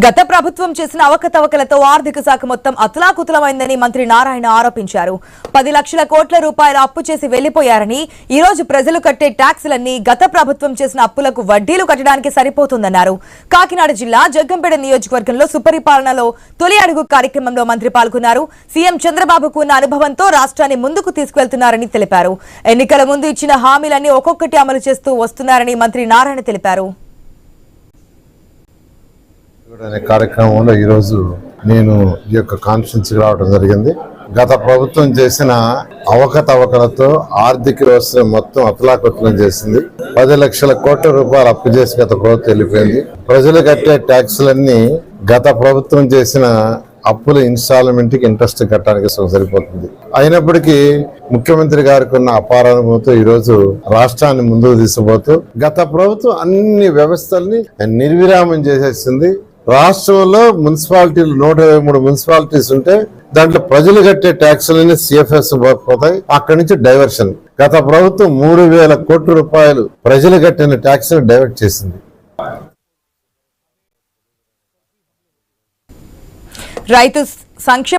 గత ప్రభుత్వం చేసిన అవకతవకలతో ఆర్థిక శాఖ మొత్తం అతలాకుతలమైందని మంత్రి నారాయణ ఆరోపించారు. పది లక్షల కోట్ల రూపాయల అప్పు చేసి వెళ్ళిపోయారని ఈ రోజు ప్రజలు కట్టే ట్యాక్సులన్నీ గత ప్రభుత్వం చేసిన అప్పులకు వడ్డీలు కట్టడానికి సరిపోతుందన్నారు. కాకినాడ జిల్లా జగ్గంపేట నియోజకవర్గంలో సుపరిపాలనలో తొలి అడుగు కార్యక్రమంలో మంత్రి పాల్గొన్నారు. సీఎం చంద్రబాబుకు ఉన్న అనుభవంతో రాష్ట్రాన్ని ముందుకు తీసుకువెళ్తున్నారని తెలిపారు. ఎన్నికల ముందు ఇచ్చిన హామీలన్నీ ఒక్కొక్కటి అమలు చేస్తూ వస్తున్నారని మంత్రి నారాయణ తెలిపారు. అనే కార్యక్రమంలో ఈరోజు నేను ఈ యొక్క కాన్ఫరెన్స్కి రావడం జరిగింది. గత ప్రభుత్వం చేసిన అవకతవకలతో ఆర్థిక వ్యవస్థ మొత్తం అతలాకుతలం చేసింది. పది లక్షల కోట్ల రూపాయలు అప్పు చేసి గత ప్రభుత్వం వెళ్ళిపోయింది. ప్రజలు కట్టే ట్యాక్సులన్నీ గత ప్రభుత్వం చేసిన అప్పుల ఇన్స్టాల్మెంట్కి ఇంట్రెస్ట్ కట్టడానికి సరిపోతుంది. అయినప్పటికీ ముఖ్యమంత్రి గారికి ఉన్న అపార అనుభవంతో ఈరోజు రాష్ట్రాన్ని ముందుకు తీసుకుపోతూ గత ప్రభుత్వం అన్ని వ్యవస్థల్ని నిర్విరామం చేసేసింది. రాష్ట్రంలో మున్సిపాలిటీలు నూట ఇరవై మూడు మున్సిపాలిటీస్ ఉంటే దాంట్లో ప్రజలు కట్టే ట్యాక్సులన్నీ సిఎఫ్ఎస్ పోతాయి. అక్కడి నుంచి డైవర్షన్. గత ప్రభుత్వం మూడు వేల కోట్ల రూపాయలు ప్రజలు కట్టిన ట్యాక్స్ డైవర్ట్ చేసింది. రైతు సంక్షేమ